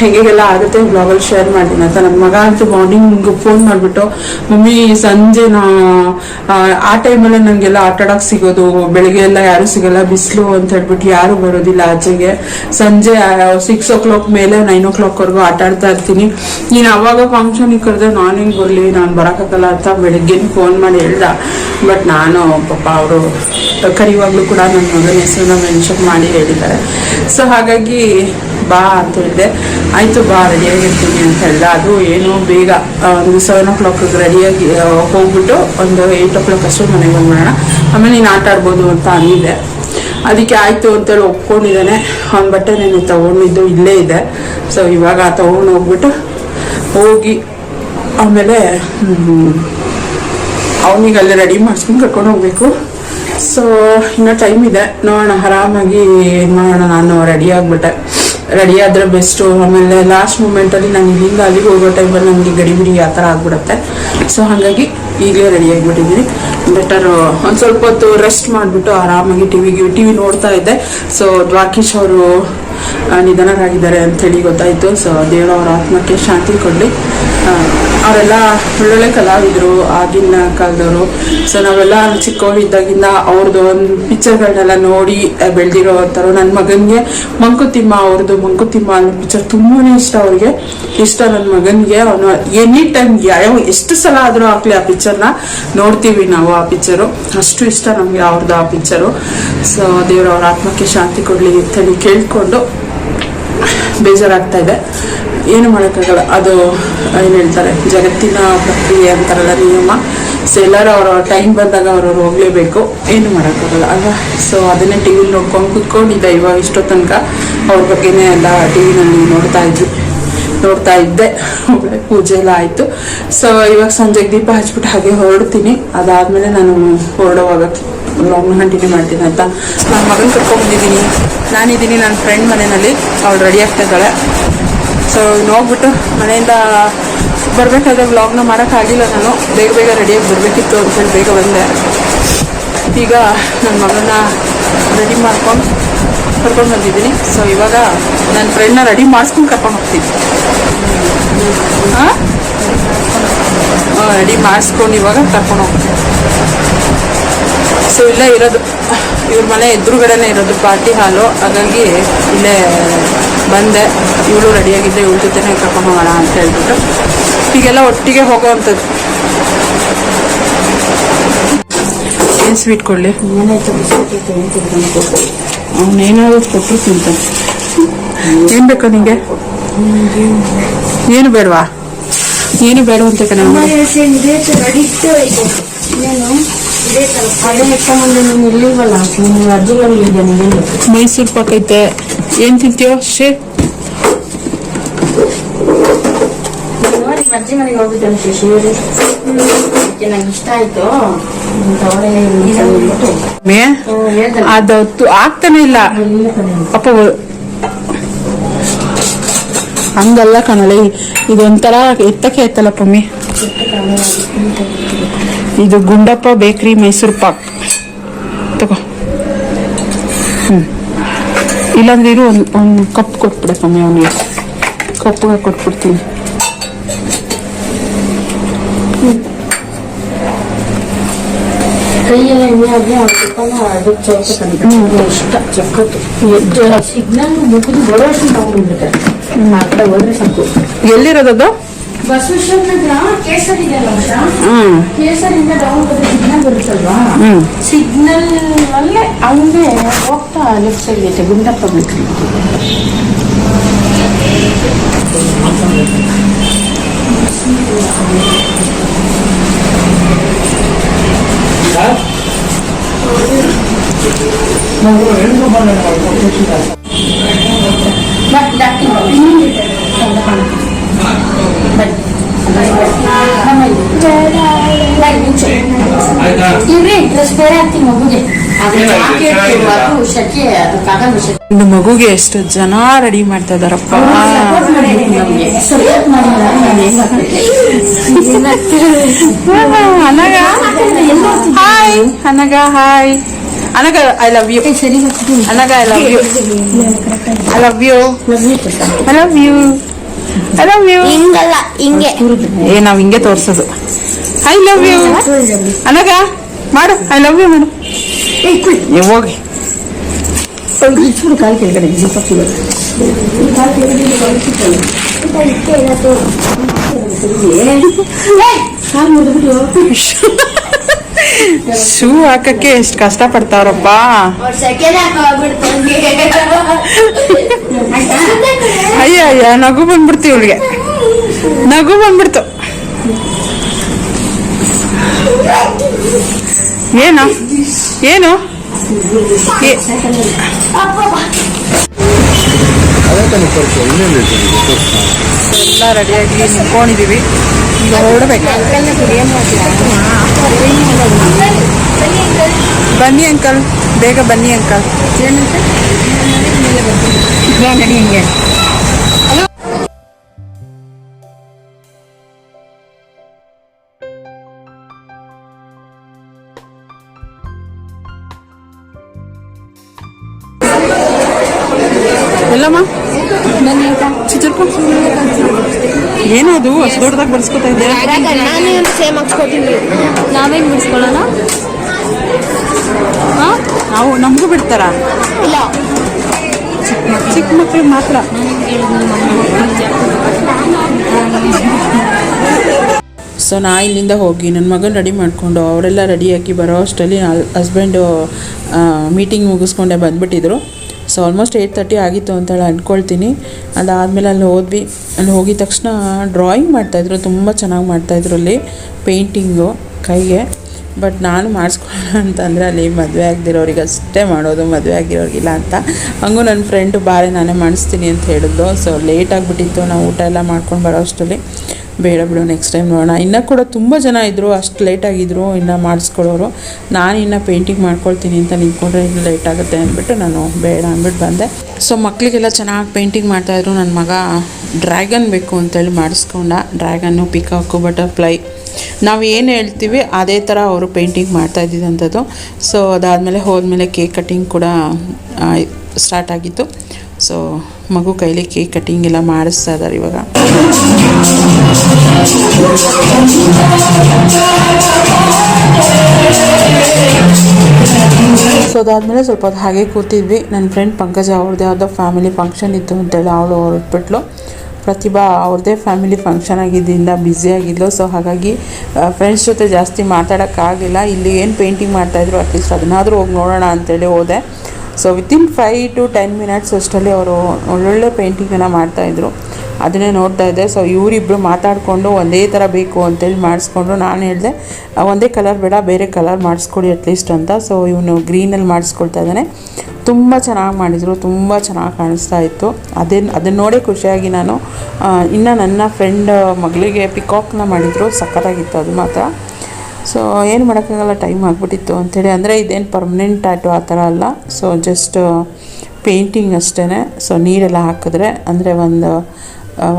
ಹೇಗೆಲ್ಲ ಆಗುತ್ತೆ ಬ್ಲಾಗಲ್ಲಿ ಶೇರ್ ಮಾಡ್ತೀನಿ ಅಂತ. ನನ್ನ ಮಗ ಅಂತೂ ಮಾರ್ನಿಂಗ್ ಫೋನ್ ಮಾಡಿಬಿಟ್ಟು ಮಮ್ಮಿ ಸಂಜೆ ನಾ ಆ, ಆ ಟೈಮಲ್ಲೇ ನನಗೆಲ್ಲ ಆಟ ಆಡೋಕೆ ಸಿಗೋದು ಬೆಳಿಗ್ಗೆ ಎಲ್ಲ ಯಾರು ಸಿಗಲ್ಲ ಬಿಸಿಲು ಅಂತ ಹೇಳ್ಬಿಟ್ಟು ಯಾರು ಬರೋದಿಲ್ಲ ಆಚೆಗೆ. ಸಂಜೆ ಸಿಕ್ಸ್ ಓ ಕ್ಲಾಕ್ ಮೇಲೆ ನೈನ್ ಓ ಕ್ಲಾಕ್ವರೆಗೂ ಆಟ ಆಡ್ತಾ ಇರ್ತೀನಿ. ನೀನು ಅವಾಗ ಫಂಕ್ಷನಿಗೆ ಕರೆದ್ರೆ ನಾನು ಹಿಂಗೆ ಬರಲಿ ನಾನು ಬರೋಕ್ಕಾಗಲ್ಲ ಅಂತ ಬೆಳಗ್ಗೆ ಫೋನ್ ಮಾಡಿ ಹೇಳ್ದ. ಬಟ್ ನಾನು ಪಾಪ ಅವರು ಕರಿವಾಗ್ಲೂ ಕೂಡ ನನ್ನ ಮಗನ ಹೆಸರನ್ನ ಮೆನ್ಷನ್ ಮಾಡಿ ಹೇಳಿದ್ದಾರೆ. ಸೊ ಹಾಗಾಗಿ ಬಾ ಅಂತ ಹೇಳಿದೆ. ಆಯಿತು ಬಾ ರೆಡಿಯಾಗಿರ್ತೀನಿ ಅಂತ ಹೇಳಿದ ಅದು ಏನು ಬೇಗ ಒಂದು ಸೆವೆನ್ ಓ ಕ್ಲಾಕ್ ರೆಡಿಯಾಗಿ ಹೋಗ್ಬಿಟ್ಟು ಒಂದು ಏಯ್ಟ್ ಓ ಕ್ಲಾಕ್ ಅಷ್ಟು ಮನೆಗೆ ಬಂದ್ಬಿಡೋಣ. ಆಮೇಲೆ ನೀನು ಆಟ ಆಡ್ಬೋದು ಅಂತ ಅಂದಿದ್ದೆ. ಅದಕ್ಕೆ ಆಯಿತು ಅಂತೇಳಿ ಒಪ್ಕೊಂಡಿದ್ದಾನೆ. ಅವ್ನ ಬಟ್ಟೆ ನೀನು ತಗೊಂಡಿದ್ದು ಇಲ್ಲೇ ಇದೆ. ಸೊ ಇವಾಗ ತೊಗೊಂಡು ಹೋಗ್ಬಿಟ್ಟು ಹೋಗಿ, ಆಮೇಲೆ ಅವನಿಗೆ ಅಲ್ಲಿ ರೆಡಿ ಮಾಡಿಸ್ಕೊಂಡು ಕರ್ಕೊಂಡು ಹೋಗ್ಬೇಕು. ಸೊ ಇನ್ನೂ ಟೈಮ್ ಇದೆ. ನೋಡೋಣ, ಆರಾಮಾಗಿ ಮಾಡೋಣ ನಾನು ರೆಡಿ ಆಗಿಬಿಟ್ಟೆ. ರೆಡಿ ಆದರೆ ಬೆಸ್ಟು ಆಮೇಲೆ ಲಾಸ್ಟ್ ಮೂಮೆಂಟಲ್ಲಿ ನಾನು ಇಲ್ಲಿಂದ ಅಲ್ಲಿಗೆ ಹೋಗೋ ಟೈಮಲ್ಲಿ ನನಗೆ ಗಡಿ ಬಿಡಿ ಆ ಥರ ಆಗ್ಬಿಡುತ್ತೆ. ಸೊ ಹಾಗಾಗಿ ಈಗಲೇ ರೆಡಿ ಆಗಿಬಿಟ್ಟಿದ್ದೀನಿ. ಬೆಟರ್ ಒಂದು ಸ್ವಲ್ಪ ಹೊತ್ತು ರೆಸ್ಟ್ ಮಾಡಿಬಿಟ್ಟು ಆರಾಮಾಗಿ ಟಿ ವಿಗೆ ಟಿ ವಿ ನೋಡ್ತಾ ಇದ್ದೆ. ಸೊ ದ್ವಾಕೀಶ್ ಅವರು ನಿಧನರಾಗಿದ್ದಾರೆ ಅಂಥೇಳಿ ಗೊತ್ತಾಯಿತು. ಸೊ ದೇವರ ಅವರ ಆತ್ಮಕ್ಕೆ ಶಾಂತಿ ಕೊಡಲಿ. ಅವರೆಲ್ಲ ಒಳ್ಳೊಳ್ಳೆ ಕಲಾವಿದರು ಆಗಿನ ಕಾಲದವರು. ಸೊ ನಾವೆಲ್ಲ ಚಿಕ್ಕವರಿದ್ದಾಗಿಂದ ಅವ್ರದ್ದು ಒಂದು ಪಿಕ್ಚರ್ಗಳನ್ನೆಲ್ಲ ನೋಡಿ ಬೆಳೆದಿರೋ ಅಂಥವ್ರು. ನನ್ನ ಮಗನಿಗೆ ಮಂಕುತಿಮ್ಮ ಅವ್ರದ್ದು ಮಂಕುತಿಮ್ಮ ಅನ್ನೋ ಪಿಕ್ಚರ್ ತುಂಬಾ ಇಷ್ಟ ಅವ್ರಿಗೆ. ಇಷ್ಟ ನನ್ನ ಮಗನಿಗೆ. ಅವನು ಎನಿ ಟೈಮ್ ಯಾವ ಎಷ್ಟು ಸಲ ಆದರೂ ಆಗಲಿ ಆ ಪಿಕ್ಚರ್ನ ನೋಡ್ತೀವಿ ನಾವು ಆ ಪಿಕ್ಚರು ಅಷ್ಟು ಇಷ್ಟ ನಮಗೆ ಅವ್ರದ್ದು ಆ ಪಿಕ್ಚರು ಸೊ ದೇವರು ಅವ್ರ ಆತ್ಮಕ್ಕೆ ಶಾಂತಿ ಕೊಡಲಿ ಅಂತೇಳಿ ಕೇಳಿಕೊಂಡು ಬೇಜಾರಾಗ್ತಾ ಇದೆ. ಏನು ಮಾಡೋಕ್ಕಾಗಲ್ಲ. ಅದು, ಏನು ಹೇಳ್ತಾರೆ, ಜಗತ್ತಿನ ಪ್ರಕ್ರಿಯೆ ಅಂತಾರಲ್ಲ ನಿಯಮ. ಸೊ ಎಲ್ಲರೂ ಅವರ ಟೈಮ್ ಬಂದಾಗ ಅವ್ರವ್ರು ಹೋಗಲೇಬೇಕು. ಏನು ಮಾಡೋಕ್ಕಾಗಲ್ಲ. ಅಲ್ವಾ ಸೊ ಅದನ್ನೇ ಟಿ ವಿಲಿ ನೋಡ್ಕೊಂಡು ಕುತ್ಕೊಂಡಿದ್ದೆ ಇವಾಗ ಇಷ್ಟೋ ತನಕ ಅವ್ರ ಬಗ್ಗೆನೇ ಎಲ್ಲ ಟಿ ವಿನಲ್ಲಿ ನೋಡ್ತಾ ಇದ್ವಿ. ನೋಡ್ತಾ ಇದ್ದೆ. ಪೂಜೆ ಎಲ್ಲ ಆಯಿತು. ಸೊ ಇವಾಗ ಸಂಜೆಗೆ ದೀಪ ಹಚ್ಬಿಟ್ಟು ಹಾಗೆ ಹೊರಡ್ತೀನಿ. ಅದಾದಮೇಲೆ ನಾನು ಹೊರಡುವಾಗ ಲಾಂಗ್ ಕಂಟಿನ್ಯೂ ಮಾಡ್ತೀನಿ ಅಂತ ನನ್ನ ಮಗನ ಕರ್ಕೊಂಡ್ಬಂದಿದ್ದೀನಿ ನಾನಿದ್ದೀನಿ ನನ್ನ ಫ್ರೆಂಡ್ ಮನೆಯಲ್ಲಿ. ಅವಳು ರೆಡಿ ಆಗ್ತಾ ಇದ್ದಾಳೆ. ಸೊ ನೋಡ್ಬಿಟ್ಟು ಮನೆಯಿಂದ ಬರಬೇಕಾದ್ರೆ ವ್ಲಾಗ್ನ ಮಾಡೋಕ್ಕಾಗಿಲ್ಲ ನಾನು. ಬೇಗ ಬೇಗ ರೆಡಿಯಾಗಿ ಬರಬೇಕಿತ್ತು ಅಂತೇಳಿ ಬೇಗ ಬಂದೆ. ಈಗ ನನ್ನ ಮಗನ ರೆಡಿ ಮಾಡ್ಕೊಂಡು ಕರ್ಕೊಂಡು ಬಂದಿದ್ದೀನಿ. ಸೊ ಇವಾಗ ನನ್ನ ಫ್ರೆಂಡ್ನ ರೆಡಿ ಮಾಡಿಸ್ಕೊಂಡು ಕರ್ಕೊಂಡು ಹೋಗ್ತೀನಿ. ಹಾಂ? ರೆಡಿ ಮಾಡಿಸ್ಕೊಂಡು ಇವಾಗ ಕರ್ಕೊಂಡು ಹೋಗ್ತೀನಿ. ಸೊ ಇಲ್ಲೇ ಇರೋದು. ಇವ್ರ ಮನೆ ಎದುರುಗಡೆನೇ ಇರೋದು ಪಾರ್ಟಿ ಹಾಲು ಹಾಗಾಗಿ ಇಲ್ಲೇ ಬಂದೆ. ಇವಳು ರೆಡಿಯಾಗಿದ್ದೆ ಇವಳ ಜೊತೆನೆ ಕರ್ಕೊಂಡು ಹೋಗೋಣ ಅಂತ ಹೇಳ್ಬಿಟ್ಟು. ಹೀಗೆಲ್ಲ ಒಟ್ಟಿಗೆ ಹೋಗೋವಂಥದ್ದು. ಏನು ಸ್ವೀಟ್ ಕೊಡಲಿ? ಅವನೇನಾದ್ರು ಕೊಟ್ಟರು ತಿಂತಾನೆ ಏನು ಬೇಕು ನಿಂಗೆ? ಏನು ಬೇಡವಾ? ಏನು ಬೇಡ ಅಂತ ಮೈಸೂರು ಪಾಕೈತೆ ಐತೆ. ಏನು ತಿಂತೀಯೋ? ಶೇ. ಅಜ್ಜಿ ಮನೆಗೆ ನಂಗೆ ಇಷ್ಟ ಆಯ್ತು. ತಗೊಳ್ಳಿ ಮೇ ಅದು ತು- ಆಗ್ತಾನೆ ಇಲ್ಲ. ಅಪ್ಪ ಹಂಗಲ್ಲ ಕಣಲೆ. ಇದೊಂಥರ ಎತ್ತಕ್ಕೆ ಐತಲ್ಲ ಪಮ್ಮಿ ಇದು ಗುಂಡಪ್ಪ ಬೇಕ್ರಿ ಮೈಸೂರು ಪಾಕ್. ತಗೋ. ಇಲ್ಲಾಂದ್ರೆ ಇರು ಒಂದು ಒಂದು ಕಪ್ ಕೊಟ್ಬಿಡೆ ಪಮ್ಮಿ ಅವನಿಗೆ. ಕಪ್ಪಿಗೆ ಕೊಟ್ಬಿಡ್ತೀನಿ. ಎಲ್ಲಿರೋದದು ಬಸವೇಶ್ವರನ ಹತ್ರ ಕೇಸರಿ ಇದೆಯಲ್ಲ ಉಷಾ? ಹ್ಮ್. ಕೇಸರಿಂದ ಡೌನ್ ಹೋದ್ರೆ ಸಿಗ್ನಲ್ ಬರುತ್ತಲ್ವಾ? ಹ್ಮ್. ಸಿಗ್ನಲ್ ಅಲ್ಲೇ ಹಂಗೆ ಹೋಗ್ತಾ ಲೆಫ್ಟ್ ಸೈಡ್ ಐತೆ ಗುಂಡಪ್ಪ ಬೇಕ್ರಿ ಬಟ್ ಡಾಕ್ಟರ್ ಹಾಕ್ತೀನಿ ಮಗುಗೆ ಎಷ್ಟು ಜನ ರೆಡಿ ಮಾಡ್ತಾ ಇದಾರಪ್ಪ? Anaga hi Anagha hi Anagha I love you Anagha I love you I love you I love you I love you ಹಿಂಗಲ್ಲ ಹಿಂಗೆ. ಏ ನಾವ್ ಹಿಂಗೆ ತೋರ್ಸೋದು. ಐ ಲವ್ ಯು ಅನಗ ಮಾಡು. ಐ ಲವ್ ಯು ಮಾಡು. ಏ ಹೋಗಿ. ಕಾಲು ಕೆಳಗಡೆ ದೀಪ ಕಾಲು ಮುರಿದ್ಬಿಟ್ಟು. [laughs] ಶೂ ಹಾಕಕ್ಕೆ ಎಷ್ಟು ಕಷ್ಟ ಪಡ್ತಾವ್ರಪ್ಪ ಅಯ್ಯ ಅಯ್ಯ, ನಗು ಬಂದ್ಬಿಡ್ತು ಇವಳಿಗೆ. ನಗು ಬಂದ್ಬಿಡ್ತು. ಏನು? ಏನು? ಎಲ್ಲ ರೆಡಿಯಾಗಿ ನಿಂತ್ಕೊಂಡಿದೀವಿ. ಈಗ ಬನ್ನಿ ಅಂಕಲ್ ಬೇಗ ಬನ್ನಿ ಅಂಕಲ್ ನಡಿ ಹಿಂಗೆ ಎಲ್ಲಮ್ಮ ಚಿತ್ರಪ್ಪ ಏನದು ಅಷ್ಟು ದೊಡ್ಡದಾಗಿ ಬರ್ಸ್ಕೊತಾ ಇದ್ದೆ ನಾನು ಸೇಮ್ ಹಾಕ್ಸ್ಕೊತೀನಿ ನಾವೇನು ಬಿಡಿಸ್ಕೊಳ್ಳೋಣ? ನಾವು ನಮಗೂ ಬಿಡ್ತಾರ? ಇಲ್ಲ. ಚಿಕ್ಕ ಮಕ್ಳಿಗೆ ಮಾತ್ರ. ಸೊ ನಾ ಇಲ್ಲಿಂದ ಹೋಗಿ ನನ್ನ ಮಗನ ರೆಡಿ ಮಾಡಿಕೊಂಡು ಅವರೆಲ್ಲ ರೆಡಿಯಾಗಿ ಬರೋ ಅಷ್ಟರಲ್ಲಿ ಹಸ್ಬೆಂಡು ಮೀಟಿಂಗ್ ಮುಗಿಸ್ಕೊಂಡೆ ಬಂದುಬಿಟ್ಟಿದ್ರು. ಸೊ ಆಲ್ಮೋಸ್ಟ್ ಏಯ್ಟ್ ತರ್ಟಿ ಆಗಿತ್ತು ಅಂತೇಳಿ ಅಂದ್ಕೊಳ್ತೀನಿ. ಅದಾದಮೇಲೆ ಅಲ್ಲಿ ಹೋದ್ವಿ. ಅಲ್ಲಿ ಹೋಗಿದ ತಕ್ಷಣ ಡ್ರಾಯಿಂಗ್ ಮಾಡ್ತಾಯಿದ್ರು ತುಂಬ ಚೆನ್ನಾಗಿ ಮಾಡ್ತಾಯಿದ್ರು ಅಲ್ಲಿ ಪೇಂಟಿಂಗು ಕೈಗೆ. ಬಟ್ ನಾನು ಮಾಡಿಸ್ಕೊಳ್ಳೋಣ ಅಂತಂದರೆ ಅಲ್ಲಿ ಮದುವೆ ಆಗದಿರೋರಿಗೆ ಅಷ್ಟೇ ಮಾಡೋದು, ಮದುವೆ ಆಗಿರೋರಿಗಿಲ್ಲ ಅಂತ. ಹಂಗೂ ನನ್ನ ಫ್ರೆಂಡು ಬಾರೆ ನಾನೇ ಮಾಡಿಸ್ತೀನಿ ಅಂತ ಹೇಳಿದ್ದು. ಸೊ ಲೇಟ್ ಆಗಿಬಿಟ್ಟಿತ್ತು. ನಾವು ಊಟ ಎಲ್ಲ ಮಾಡ್ಕೊಂಡು ಬರೋ ಅಷ್ಟರಲ್ಲಿ. ಬೇಡ ಬಿಡು ನೆಕ್ಸ್ಟ್ ಟೈಮ್ ನೋಡೋಣ. ಇನ್ನೂ ಕೂಡ ತುಂಬ ಜನ ಇದ್ದರು ಅಷ್ಟು ಲೇಟಾಗಿದ್ದರು ಇನ್ನೂ ಮಾಡಿಸ್ಕೊಳ್ಳೋರು. ನಾನು ಇನ್ನೂ ಪೇಂಟಿಂಗ್ ಮಾಡ್ಕೊಳ್ತೀನಿ ಅಂತ ನಿಂತ್ಕೊಂಡ್ರೆ ಇನ್ನು ಲೇಟ್ ಆಗುತ್ತೆ ಅಂದ್ಬಿಟ್ಟು ನಾನು ಬೇಡ ಅಂದ್ಬಿಟ್ಟು ಬಂದೆ. ಸೊ ಮಕ್ಕಳಿಗೆಲ್ಲ ಚೆನ್ನಾಗಿ ಪೇಂಟಿಂಗ್ ಮಾಡ್ತಾಯಿದ್ರು ನನ್ನ ಮಗ ಡ್ರ್ಯಾಗನ್ ಬೇಕು ಅಂತೇಳಿ ಮಾಡಿಸ್ಕೊಂಡ. ಡ್ರ್ಯಾಗನ್ನು ಪಿಕಾಕು ಬಟರ್ಫ್ಲೈ ನಾವು ಏನು ಹೇಳ್ತೀವಿ, ಅದೇ ಥರ ಅವರು ಪೇಂಟಿಂಗ್ ಮಾಡ್ತಾ ಇದ್ದಿದ್ದಂಥದ್ದು. ಸೊ ಅದಾದಮೇಲೆ ಹೋದ್ಮೇಲೆ ಕೇಕ್ ಕಟ್ಟಿಂಗ್ ಕೂಡ ಸ್ಟಾರ್ಟ್ ಆಗಿತ್ತು. ಸೊ ಮಗು ಕೈಲಿ ಕೇಕ್ ಕಟಿಂಗ್ ಎಲ್ಲ ಮಾಡಿಸ್ತಾ ಇದ್ದಾರೆ ಇವಾಗ. ಸೊ ಅದಾದಮೇಲೆ ಸ್ವಲ್ಪ ಹೊತ್ತು ಹಾಗೆ ಕೂತಿದ್ವಿ. ನನ್ನ ಫ್ರೆಂಡ್ ಪಂಕಜ ಅವ್ರದ್ದೇ ಯಾವುದೋ ಫ್ಯಾಮಿಲಿ ಫಂಕ್ಷನ್ ಇತ್ತು ಅಂತೇಳಿ ಅವಳು ಹೊರಟ್ಬಿಟ್ಲು ಪ್ರತಿಭಾ ಅವ್ರದ್ದೇ ಫ್ಯಾಮಿಲಿ ಫಂಕ್ಷನ್ ಆಗಿದ್ದರಿಂದ ಬ್ಯುಸಿ ಆಗಿದ್ಲು. ಸೊ ಹಾಗಾಗಿ ಫ್ರೆಂಡ್ಸ್ ಜೊತೆ ಜಾಸ್ತಿ ಮಾತಾಡೋಕ್ಕಾಗಿಲ್ಲ. ಇಲ್ಲಿ ಏನು ಪೇಂಟಿಂಗ್ ಮಾಡ್ತಾಯಿದ್ರು ಅಟ್ಲೀಸ್ಟ್ ಅದನ್ನಾದರೂ ಹೋಗಿ ನೋಡೋಣ ಅಂತೇಳಿ ಹೋದೆ. So within five to ten minutes ಅಷ್ಟರಲ್ಲಿ ಅವರು ಒಳ್ಳೊಳ್ಳೆ ಪೇಂಟಿಂಗನ್ನು ಮಾಡ್ತಾಯಿದ್ರು ಅದನ್ನೇ ನೋಡ್ತಾ ಇದ್ದೆ. ಸೊ ಇವರಿಬ್ಬರು ಮಾತಾಡಿಕೊಂಡು ಒಂದೇ ಥರ ಬೇಕು ಅಂತೇಳಿ ಮಾಡಿಸ್ಕೊಂಡ್ರು. ನಾನು ಹೇಳಿದೆ ಒಂದೇ ಕಲರ್ ಬೇಡ, ಬೇರೆ ಕಲರ್ ಮಾಡಿಸ್ಕೊಡಿ ಅಟ್ಲೀಸ್ಟ್ ಅಂತ. ಸೊ ಇವನು ಗ್ರೀನಲ್ಲಿ ಮಾಡಿಸ್ಕೊಳ್ತಾ ಇದ್ದಾನೆ. ತುಂಬ ಚೆನ್ನಾಗಿ ಮಾಡಿದರು. ತುಂಬ ಚೆನ್ನಾಗಿ ಕಾಣಿಸ್ತಾ ಇತ್ತು. ಅದೇ ಅದನ್ನ ನೋಡೇ ಖುಷಿಯಾಗಿ ನಾನು ಇನ್ನು ನನ್ನ ಫ್ರೆಂಡ್ ಮಗಳಿಗೆ ಪಿಕಾಕ್ನ ಮಾಡಿದರು. ಸಖತ್ತಾಗಿತ್ತು ಅದು ಮಾತ್ರ. ಸೊ ಏನು ಮಾಡೋಕ್ಕಾಗಲ್ಲ ಟೈಮ್ ಆಗಿಬಿಟ್ಟಿತ್ತು ಅಂಥೇಳಿ ಅಂದರೆ ಇದೇನು ಪರ್ಮನೆಂಟ್ ಟ್ಯಾಟು ಆ ಥರ ಅಲ್ಲ. ಸೊ ಜಸ್ಟ್ ಪೇಂಟಿಂಗ್ ಅಷ್ಟೇ ಸೊ ನೀರೆಲ್ಲ ಹಾಕಿದ್ರೆ, ಅಂದರೆ ಒಂದು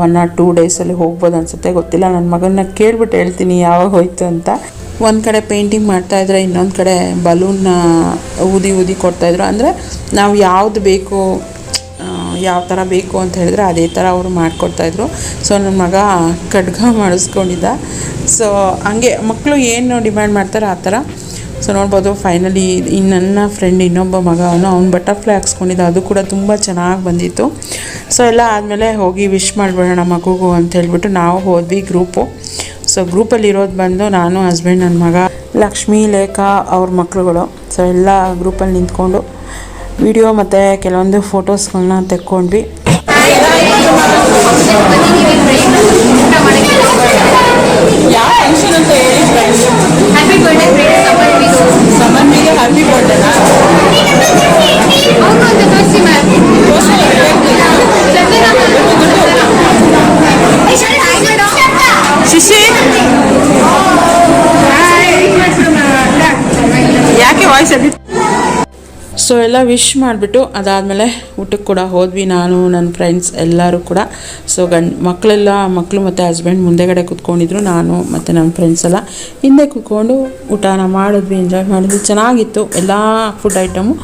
ಒನ್ ಆರ್ ಟೂ ಡೇಸಲ್ಲಿ ಹೋಗ್ಬೋದು ಅನಿಸುತ್ತೆ. ಗೊತ್ತಿಲ್ಲ ನನ್ನ ಮಗನ್ನ ಕೇಳ್ಬಿಟ್ಟು ಹೇಳ್ತೀನಿ ಯಾವಾಗ ಹೋಯ್ತು ಅಂತ. ಒಂದು ಕಡೆ ಪೇಂಟಿಂಗ್ ಮಾಡ್ತಾಯಿದ್ರೆ ಇನ್ನೊಂದು ಕಡೆ ಬಲೂನ್ನ ಊದಿ ಊದಿ ಕೊಡ್ತಾಯಿದ್ರು ಅಂದರೆ, ನಾವು ಯಾವುದು ಬೇಕು ಯಾವ ಥರ ಬೇಕು ಅಂತ ಹೇಳಿದ್ರೆ ಅದೇ ಥರ ಅವರು ಮಾಡಿಕೊಡ್ತಾಯಿದ್ರು ಸೊ ನನ್ನ ಮಗ ಖಡ್ಗ [laughs] ಮಾಡಿಸ್ಕೊಂಡಿದ್ದ. ಸೊ ಹಂಗೆ ಮಕ್ಕಳು ಏನು ಡಿಮ್ಯಾಂಡ್ ಮಾಡ್ತಾರೆ ಆ ಥರ. ಸೊ ನೋಡ್ಬೋದು ಫೈನಲಿ ಈ ನನ್ನ ಫ್ರೆಂಡ್ ಇನ್ನೊಬ್ಬ ಮಗ ಅವನು ಅವ್ನು ಬಟರ್ಫ್ಲೈ ಹಾಕ್ಸ್ಕೊಂಡಿದ್ದ. ಅದು ಕೂಡ ತುಂಬ ಚೆನ್ನಾಗಿ ಬಂದಿತ್ತು. ಸೊ ಎಲ್ಲ ಆದಮೇಲೆ ಹೋಗಿ ವಿಶ್ ಮಾಡಿಬಿಡೋಣ ಮಗುಗೂ ಅಂತ ಹೇಳ್ಬಿಟ್ಟು ನಾವು ಹೋದ್ವಿ ಗ್ರೂಪು. ಸೊ ಗ್ರೂಪಲ್ಲಿ ಇರೋದು ಬಂದು ನಾನು ಹಸ್ಬೆಂಡ್ ನನ್ನ ಮಗ, ಲಕ್ಷ್ಮೀ, ಲೇಖಾ ಅವ್ರ ಮಕ್ಕಳುಗಳು ಸೊ ಎಲ್ಲ ಗ್ರೂಪಲ್ಲಿ ನಿಂತ್ಕೊಂಡು ವಿಡಿಯೋ ಮತ್ತು ಕೆಲವೊಂದು ಫೋಟೋಸ್ಗಳನ್ನ ತೆಕ್ಕೊಂಡ್ವಿ. ಯಾಕೆ ವಾಯ್ಸ್ ಸೊ ಎಲ್ಲ ವಿಶ್ ಮಾಡಿಬಿಟ್ಟು ಅದಾದಮೇಲೆ ಊಟಕ್ಕೆ ಕೂಡ ಹೋದ್ವಿ ನಾನು ನನ್ನ ಫ್ರೆಂಡ್ಸ್ ಎಲ್ಲರೂ ಕೂಡ. ಸೊ ಗಂಡ್ ಮಕ್ಕಳೆಲ್ಲ ಮಕ್ಕಳು ಮತ್ತು ಹಸ್ಬೆಂಡ್ ಮುಂದೆಗಡೆ ಕೂತ್ಕೊಂಡಿದ್ರು, ನಾನು ಮತ್ತು ನನ್ನ ಫ್ರೆಂಡ್ಸ್ ಎಲ್ಲ. ಹಿಂದೆ ಕೂತ್ಕೊಂಡು ಊಟನ ಮಾಡಿದ್ವಿ ಎಂಜಾಯ್ ಮಾಡಿದ್ವಿ. ಚೆನ್ನಾಗಿತ್ತು, ಎಲ್ಲ ಫುಡ್ ಐಟಮು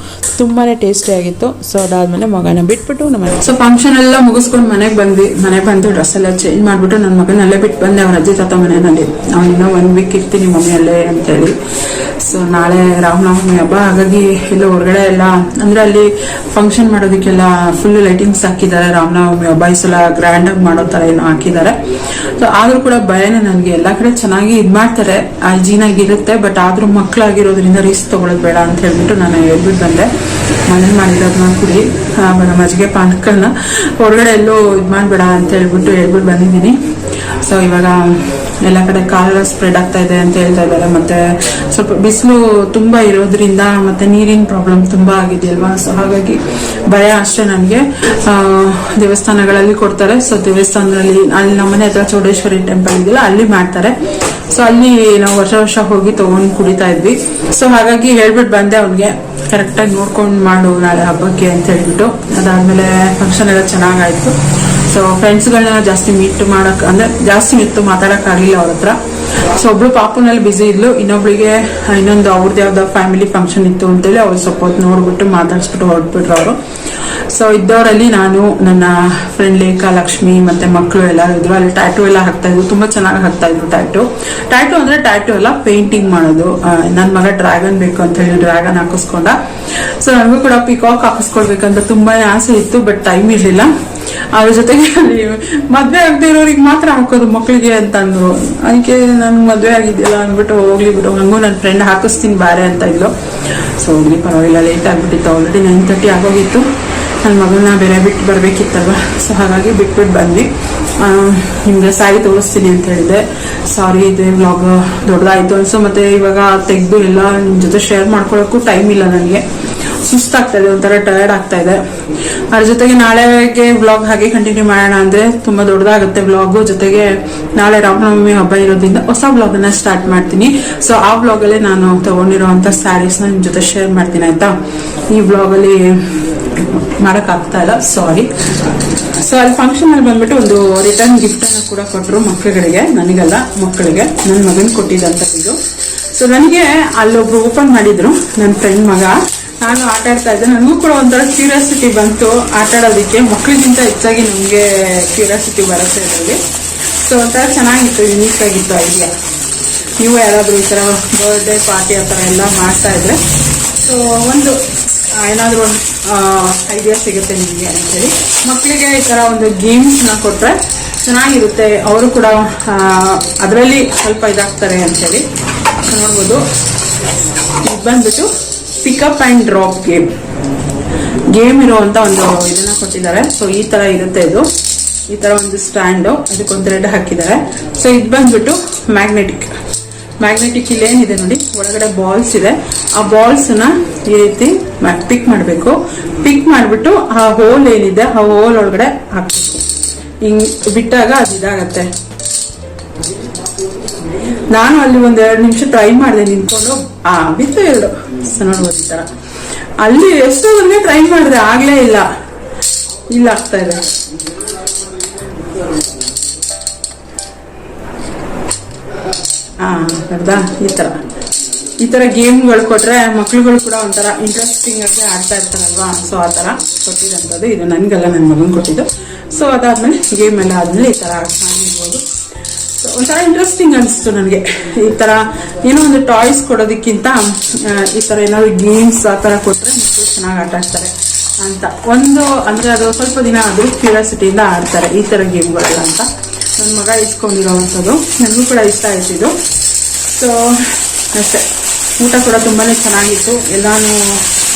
ತುಂಬಾ ಟೇಸ್ಟಿಯಾಗಿತ್ತು ಸೊ ಅದಾದಮೇಲೆ ಮಗನ ಬಿಟ್ಬಿಟ್ಟು ನಮ್ಮ ಸೊ ಫಂಕ್ಷನ್ ಎಲ್ಲ ಮುಗಿಸ್ಕೊಂಡು ಮನೆಗೆ ಬಂದ್ವಿ. ಮನೆಗೆ ಬಂದು ಡ್ರೆಸ್ ಎಲ್ಲ ಚೇಂಜ್ ಮಾಡಿಬಿಟ್ಟು ನನ್ನ ಮಗನಲ್ಲೇ ಬಿಟ್ಟು ಬಂದೆ ಅವ್ರ ಅಜ್ಜಿ ತಾತ ಮನೆಯಲ್ಲಿ. ನಾವು ಇನ್ನೂ ಒನ್ ವೀಕ್ ಇರ್ತೀನಿ ಮನೆಯಲ್ಲೇ ಅಂತೇಳಿ. ಸೊ ನಾಳೆ ರಾಮನವಮಿ ಹಬ್ಬ, ಹಾಗಾಗಿ ಎಲ್ಲ ಹೊರಗಡೆ ಎಲ್ಲ ಅಂದ್ರೆ ಅಲ್ಲಿ ಫಂಕ್ಷನ್ ಮಾಡೋದಕ್ಕೆಲ್ಲ ಫುಲ್ ಲೈಟಿಂಗ್ಸ್ ಹಾಕಿದ್ದಾರೆ. ರಾಮನವಮಿ ಹಬ್ಬ ಈ ಸಲ ಗ್ರ್ಯಾಂಡ್ ಆಗಿ ಮಾಡೋ ತರ ಏನೋ ಹಾಕಿದ್ದಾರೆ. ಸೊ ಆದ್ರೂ ಕೂಡ ಭಯನೇ ನನಗೆ. ಎಲ್ಲ ಕಡೆ ಚೆನ್ನಾಗಿ ಇದ್ ಮಾಡ್ತಾರೆ. ಹೈಜೀನ್ ಆಗಿರುತ್ತೆ ಬಟ್ ಆದ್ರೂ ಮಕ್ಕಳಾಗಿರೋದ್ರಿಂದ ರಿಸ್ಕ್ ತಗೊಳ್ಳೋದು ಬೇಡ ಅಂತ ಹೇಳ್ಬಿಟ್ಟು ನಾನು ಹೇಳ್ಬಿಟ್ಟು ಬಂದೆ. ಮನೇಲಿ ಮಾಡಿರೋದನ್ನ ಕುಡಿ. ಆಮೇಲೆ ಮಜ್ಜಿಗೆ ಪಾನಕನ್ನ ಹೊರಗಡೆ ಎಲ್ಲೋ ಇದು ಮಾಡಬೇಡ ಅಂತ ಹೇಳ್ಬಿಟ್ಟು ಹೇಳ್ಬಿಟ್ಟು ಬಂದಿದ್ದೀನಿ. ಸೊ ಇವಾಗ ಎಲ್ಲ ಕಡೆ ಕಾಲರ ಸ್ಪ್ರೆಡ್ ಆಗ್ತಾ ಇದೆ ಅಂತ ಹೇಳ್ತಾ ಇದ್ದಾರೆ. ಮತ್ತೆ ಸ್ವಲ್ಪ ಬಿಸಿಲು ತುಂಬಾ ಇರೋದ್ರಿಂದ ಮತ್ತೆ ನೀರಿನ ಪ್ರಾಬ್ಲಮ್ ತುಂಬಾ ಆಗಿದೆಯಲ್ವಾ? ಸೊ ಹಾಗಾಗಿ ಭಯ ಅಷ್ಟೇ ನನಗೆ. ದೇವಸ್ಥಾನಗಳಲ್ಲಿ ಕೊಡ್ತಾರೆ. ಸೊ ದೇವಸ್ಥಾನದಲ್ಲಿ ಅಲ್ಲಿ ನಮ್ಮನೆ ಹತ್ರ ಚೌಡೇಶ್ವರಿ ಟೆಂಪಲ್ ಇದೆಯಲ್ಲ, ಅಲ್ಲಿ ಮಾಡ್ತಾರೆ. ಸೊ ಅಲ್ಲಿ ನಾವು ವರ್ಷ ವರ್ಷ ಹೋಗಿ ತಗೊಂಡು ಕುಡಿತಾ ಇದ್ವಿ. ಸೊ ಹಾಗಾಗಿ ಹೇಳ್ಬಿಟ್ಟು ಬಂದೆ ಅವ್ನಿಗೆ. ಕರೆಕ್ಟಾಗಿ ನೋಡ್ಕೊಂಡು ಮಾಡು ನಾಳೆ ಹಬ್ಬಕ್ಕೆ ಅಂತ ಹೇಳ್ಬಿಟ್ಟು. ಅದಾದ್ಮೇಲೆ ಫಂಕ್ಷನ್ ಎಲ್ಲ ಚೆನ್ನಾಗಾಯ್ತು. ಸೊ ಫ್ರೆಂಡ್ಸ್ಗಳನ್ನ ಜಾಸ್ತಿ ಮೀಟ್ ಮಾಡಕ್, ಅಂದ್ರೆ ಜಾಸ್ತಿ ಮೀಟ್ ಮಾತಾಡಕ್ ಆಗ್ಲಿಲ್ಲ ಅವ್ರ ಹತ್ರ. ಸೊ ಒಬ್ಳು ಪಾಪುನಲ್ಲಿ ಬಿಸಿ ಇದ್ಲು, ಇನ್ನೊಬ್ಳಿಗೆ ಇನ್ನೊಂದು ಅವ್ರದ್ದು ಯಾವ್ದೋ ಫ್ಯಾಮಿಲಿ ಫಂಕ್ಷನ್ ಇತ್ತು ಅಂತೇಳಿ ಅವ್ರು ಸ್ವಲ್ಪ ಹೊತ್ತು ನೋಡ್ಬಿಟ್ಟು ಮಾತಾಡ್ಸ್ಬಿಟ್ಟು ಹೊರಟ್ಬಿಟ್ರು ಅವರು. ಸೊ ಇದ್ದವರಲ್ಲಿ ನಾನು, ನನ್ನ ಫ್ರೆಂಡ್ ಲೇಖಾ, ಲಕ್ಷ್ಮಿ ಮತ್ತೆ ಮಕ್ಕಳು ಎಲ್ಲ ಇದ್ರು. ಅಲ್ಲಿ ಟ್ಯಾಟೂ ಎಲ್ಲ ಹಾಕ್ತಾ ಇದ್ರು. ತುಂಬಾ ಚೆನ್ನಾಗಿ ಹಾಕ್ತಾ ಇದ್ರು ಟ್ಯಾಟು ಟ್ಯಾಟೂ ಅಂದ್ರೆ ಟ್ಯಾಟು ಎಲ್ಲ ಪೇಂಟಿಂಗ್ ಮಾಡೋದು. ನನ್ನ ಮಗ ಡ್ರ್ಯಾಗನ್ ಬೇಕು ಅಂತ ಹೇಳಿ ಡ್ರ್ಯಾಗನ್ ಹಾಕಿಸ್ಕೊಂಡ. ಸೊ ನನಗೂ ಕೂಡ ಪಿಕಾಕ್ ಹಾಕಿಸ್ಕೊಳ್ಬೇಕಂತ ತುಂಬಾ ಆಸೆ ಇತ್ತು ಬಟ್ ಟೈಮ್ ಇರಲಿಲ್ಲ. ಅದ್ರ ಜೊತೆಗೆ ಮದ್ವೆ ಆಗದೆ ಇರೋರಿಗೆ ಮಾತ್ರ ಹಾಕೋದು ಮಕ್ಕಳಿಗೆ ಅಂತಂದ್ರು. ಅದಕ್ಕೆ ನನ್ ಮದುವೆ ಆಗಿದೆಯಲ್ಲ ಅಂದ್ಬಿಟ್ಟು ಹೋಗ್ಲಿ ಬಿಡು ಹಂಗೂ ನನ್ನ ಫ್ರೆಂಡ್ ಹಾಕಿಸ್ತೀನಿ ಬಾರೆ ಅಂತ ಇದ್ಲು. ಸೊ ಹೋಗ್ಲಿ ಪರವಾಗಿಲ್ಲ ಲೇಟ್ ಆಗಿಬಿಟ್ಟಿತ್ತು. ಆಲ್ರೆಡಿ ನೈನ್ ತರ್ಟಿ ಆಗೋಗಿತ್ತು. ನನ್ನ ಮಗನ ಬೇರೆ ಬಿಟ್ಟು ಬರ್ಬೇಕಿತ್ತಲ್ವ? ಸೊ ಹಾಗಾಗಿ ಬಿಟ್ಬಿಟ್ಟು ಬಂದ್ವಿ. ನಿಮಗೆ ಸ್ಯಾರಿ ತೋರಿಸ್ತೀನಿ ಅಂತ ಹೇಳಿದೆ. ಸಾರಿ ಇದೆ ವ್ಲಾಗ್ ದೊಡ್ಡದಾಯ್ತು ಅನ್ಸೋ. ಮತ್ತೆ ಇವಾಗ ತೆಗೆದು ಎಲ್ಲ ನಿಮ್ಮ ಜೊತೆ ಶೇರ್ ಮಾಡ್ಕೊಳ್ಳೋಕ್ಕೂ ಟೈಮ್ ಇಲ್ಲ ನನಗೆ. ಸುಸ್ತಾಗ್ತಾ ಇದೆ ಒಂಥರ ಟಯರ್ಡ್ ಆಗ್ತಾ ಇದೆ. ಅದ್ರ ಜೊತೆಗೆ ನಾಳೆಗೆ ವ್ಲಾಗ್ ಹಾಗೆ ಕಂಟಿನ್ಯೂ ಮಾಡೋಣ ಅಂದ್ರೆ ತುಂಬಾ ದೊಡ್ಡದಾಗುತ್ತೆ ವ್ಲಾಗು ಜೊತೆಗೆ ನಾಳೆ ರಾಮನವಮಿ ಹಬ್ಬ ಇರೋದ್ರಿಂದ ಹೊಸ ವ್ಲಾಗ್ ಅನ್ನ ಸ್ಟಾರ್ಟ್ ಮಾಡ್ತೀನಿ. ಸೊ ಆ ವ್ಲಾಗ್ ಅಲ್ಲಿ ನಾನು ತಗೊಂಡಿರುವಂತ ಸ್ಯಾರೀಸ್ನ ನಿಮ್ ಜೊತೆ ಶೇರ್ ಮಾಡ್ತೀನಿ, ಆಯ್ತಾ? ಈ ವ್ಲಾಗ್ ಅಲ್ಲಿ ಮಾಡಕ್ ಆಗ್ತಾ ಇಲ್ಲ. ಸಾರಿ ಸೊ ಅಲ್ಲಿ ಫಂಕ್ಷನ್ ಅಲ್ಲಿ ಬಂದ್ಬಿಟ್ಟು ಒಂದು ರಿಟರ್ನ್ ಗಿಫ್ಟ್ ಅನ್ನ ಕೂಡ ಕೊಟ್ಟರು ಮಕ್ಕಳುಗಳಿಗೆ ನನಗಲ್ಲ, ಮಕ್ಕಳಿಗೆ. ನನ್ನ ಮಗನ್ ಕೊಟ್ಟಿದ್ದಂತ ಇದು. ಸೊ ನನಗೆ ಅಲ್ಲೊಬ್ರು ಓಪನ್ ಮಾಡಿದ್ರು ನನ್ನ ಫ್ರೆಂಡ್ ಮಗ. ನಾನು ಆಟ ಆಡ್ತಾ ಇದ್ದೆ. ನನಗೂ ಕೂಡ ಒಂಥರ ಕ್ಯೂರಿಯಾಸಿಟಿ ಬಂತು ಆಟ ಆಡೋದಕ್ಕೆ. ಮಕ್ಕಳಿಗಿಂತ ಹೆಚ್ಚಾಗಿ ನಮಗೆ ಕ್ಯೂರಿಯಾಸಿಟಿ ಬರುತ್ತೆ ಅದರಲ್ಲಿ ಸೊ ಒಂಥರ ಚೆನ್ನಾಗಿತ್ತು ಯುನೀಕ್ ಆಗಿತ್ತು ಐಡಿಯಾ ನೀವು ಯಾರಾದರೂ ಈ ಥರ ಬರ್ಡೇ ಪಾರ್ಟಿ ಆ ಥರ ಎಲ್ಲ ಮಾಡ್ತಾ ಇದ್ರೆ. ಸೊ ಒಂದು ಏನಾದರೂ ಒಂದು ಐಡಿಯಾ ಸಿಗುತ್ತೆ ನಿಮಗೆ ಅಂತೇಳಿ ಮಕ್ಕಳಿಗೆ ಈ ಥರ ಒಂದು ಗೇಮ್ಸ್ನ ಕೊಟ್ಟರೆ ಚೆನ್ನಾಗಿರುತ್ತೆ. ಅವರು ಕೂಡ ಅದರಲ್ಲಿ ಸ್ವಲ್ಪ ಇದಾಗ್ತಾರೆ ಅಂತೇಳಿ ಸೊ ನೋಡ್ಬೋದು ಇದು ಬಂದ್ಬಿಟ್ಟು pickup and drop game game ಇರುವಂತ ಒಂದು ಇದನ್ನ ಕೊಟ್ಟಿದ್ದಾರೆ. ಸೊ ಈ ತರ ಇರುತ್ತೆ ಇದು. ಈ ತರ ಒಂದು ಸ್ಟ್ಯಾಂಡು ಅದಕ್ಕೊಂದು ರೆಡ್ ಹಾಕಿದ್ದಾರೆ. ಸೊ ಇದು ಬಂದ್ಬಿಟ್ಟು ಮ್ಯಾಗ್ನೆಟಿಕ್ ಮ್ಯಾಗ್ನೆಟಿಕ್ ಇಲ್ಲಿ ಏನಿದೆ ನೋಡಿ. ಒಳಗಡೆ ಬಾಲ್ಸ್ ಇದೆ. ಆ ಬಾಲ್ಸ್ನ ಈ ರೀತಿ ಪಿಕ್ ಮಾಡಬೇಕು. ಪಿಕ್ ಮಾಡಿಬಿಟ್ಟು ಆ ಹೋಲ್ ಏನಿದೆ, ಆ ಹೋಲ್ ಒಳಗಡೆ ಹಾಕಬೇಕು. ಹಿಂಗ್ ಬಿಟ್ಟಾಗ ಅದು ಇದಾಗತ್ತೆ. ನಾನು ಅಲ್ಲಿ ಒಂದ್ ಎರಡು ನಿಮಿಷ ಟ್ರೈ ಮಾಡಿದೆ, ನಿಂತ್ಕೊಂಡು. ಆ, ಬಿತ್ತು ಎರಡು. ನೋಡ್ಬೋದು ತರ. ಅಲ್ಲಿ ಎಷ್ಟೋವರೆಗೆ ಟ್ರೈ ಮಾಡಿದೆ, ಆಗ್ಲೇ ಇಲ್ಲ. ಇಲ್ಲ ಆಗ್ತಾ ಇದೆ. ಅರ್ಧ ಈ ತರ. ಈ ತರ ಗೇಮ್ಗಳು ಕೊಟ್ರೆ ಮಕ್ಳುಗಳು ಕೂಡ ಒಂಥರ ಇಂಟ್ರೆಸ್ಟಿಂಗ್ ಆಗಿ ಆಡ್ತಾ ಇರ್ತಾರಲ್ವಾ? ಸೊ ಆ ತರ ಕೊಟ್ಟಿದಂಥದ್ದು ಇದು ನನ್ಗೆಲ್ಲ ನನ್ನ ಮಗನ್ ಕೊಟ್ಟಿದ್ದು. ಸೊ ಅದಾದ್ಮೇಲೆ ಗೇಮ್ ಎಲ್ಲ ಆದ್ಮೇಲೆ ಈ ತರ ಆಗಿರ್ಬೋದು ಸೊ ಒಂಥರ ಇಂಟ್ರೆಸ್ಟಿಂಗ್ ಅನಿಸ್ತು ನನಗೆ. ಈ ತರ ಏನೋ ಒಂದು ಟಾಯ್ಸ್ ಕೊಡೋದಕ್ಕಿಂತ ಈ ತರ ಏನಾದ್ರು ಗೇಮ್ಸ್ ಆ ತರ ಕೊಟ್ರೆ ಮಕ್ಕಳು ಚೆನ್ನಾಗಿ ಆಟ ಆಡ್ತಾರೆ ಅಂತ. ಒಂದು ಅಂದ್ರೆ ಅದು ಸ್ವಲ್ಪ ದಿನ ಆದ್ರೂ ಕ್ಯೂರಿಯಾಸಿಟಿಯಿಂದ ಆಡ್ತಾರೆ ಈ ತರ ಗೇಮ್ಗಳೆಲ್ಲ ಅಂತ. ನನ್ನ ಮಗ ಇಸ್ಕೊಂಡಿರೋವಂಥದ್ದು ನನಗೂ ಕೂಡ ಇಷ್ಟ ಆಯ್ತಿದ್ದು ಸೊ ಅಷ್ಟೇ. ಊಟ ಕೂಡ ತುಂಬಾ ಚೆನ್ನಾಗಿತ್ತು. ಎಲ್ಲಾನು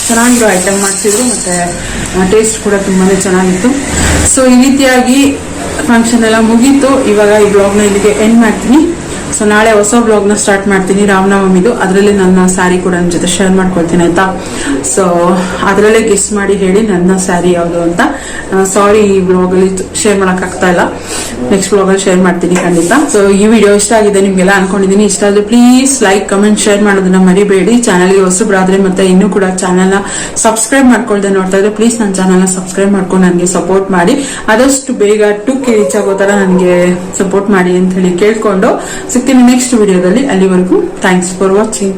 ಚೆನ್ನಾಗಿರೋ ಐಟಮ್ ಮಾಡ್ತಿದ್ರು ಮತ್ತೆ ಟೇಸ್ಟ್ ಕೂಡ ತುಂಬಾ ಚೆನ್ನಾಗಿತ್ತು. ಸೊ ಈ ರೀತಿಯಾಗಿ ಫಂಕ್ಷನ್ ಎಲ್ಲ ಮುಗೀತು. ಇವಾಗ ಈ ಬ್ಲಾಗ್ನ ಇಲ್ಲಿಗೆ ಎಂಡ್ ಮಾಡ್ತೀನಿ. ಸೊ ನಾಳೆ ಹೊಸ ಬ್ಲಾಗ್ನ ಸ್ಟಾರ್ಟ್ ಮಾಡ್ತೀನಿ ರಾಮನವಮಿದು. ಅದರಲ್ಲಿ ನನ್ನ ಸ್ಯಾರಿ ಕೂಡ ನನ್ನ ಜೊತೆ ಶೇರ್ ಮಾಡ್ಕೊಳ್ತೀನಿ, ಆಯ್ತಾ? ಸೊ ಅದರಲ್ಲೇ ಗೆಸ್ ಮಾಡಿ ಹೇಳಿ ನನ್ನ ಸ್ಯಾರಿ ಯಾವುದು ಅಂತ. ಸಾರಿ ಈ ಬ್ಲಾಗಲ್ಲಿ ಶೇರ್ ಮಾಡೋಕ್ಕಾಗ್ತಾ ಇಲ್ಲ. ನೆಕ್ಸ್ಟ್ ಬ್ಲಾಗಲ್ಲಿ ಶೇರ್ ಮಾಡ್ತೀನಿ ಖಂಡಿತ. ಸೊ ಈ ವಿಡಿಯೋ ಇಷ್ಟ ಆಗಿದೆ, ನಿಮ್ಗೆಲ್ಲ ಅನ್ಕೊಂಡಿದ್ದೀನಿ, ಇಷ್ಟ ಆದ್ರೆ ಪ್ಲೀಸ್ ಲೈಕ್ ಕಮೆಂಟ್ ಶೇರ್ ಮಾಡೋದನ್ನ ಮರಿಬೇಡಿ. ಚಾನಲ್ಗೆ ಹೊಸಬ್ರಾದ್ರೆ ಮತ್ತೆ ಇನ್ನೂ ಕೂಡ ಚಾನಲ್ನ ಸಬ್ಸ್ಕ್ರೈಬ್ ಮಾಡ್ಕೊಳ್ದೆ ನೋಡ್ತಾ ಇದ್ರೆ ಪ್ಲೀಸ್ ನನ್ನ ಚಾನಲ್ನ ಸಬ್ಸ್ಕ್ರೈಬ್ ಮಾಡ್ಕೊಂಡು ನನಗೆ ಸಪೋರ್ಟ್ ಮಾಡಿ. ಆದಷ್ಟು ಬೇಗ ಟು ಕೆ ರೀಚ್ ಆಗೋ ಥರ ನನಗೆ ಸಪೋರ್ಟ್ ಮಾಡಿ ಅಂತ ಹೇಳಿ ಕೇಳ್ಕೊಂಡು ಸಿಗ್ತೀನಿ ನೆಕ್ಸ್ಟ್ ವಿಡಿಯೋದಲ್ಲಿ ಅಲ್ಲಿವರೆಗೂ ಥ್ಯಾಂಕ್ಸ್ ಫಾರ್ ವಾಚಿಂಗ್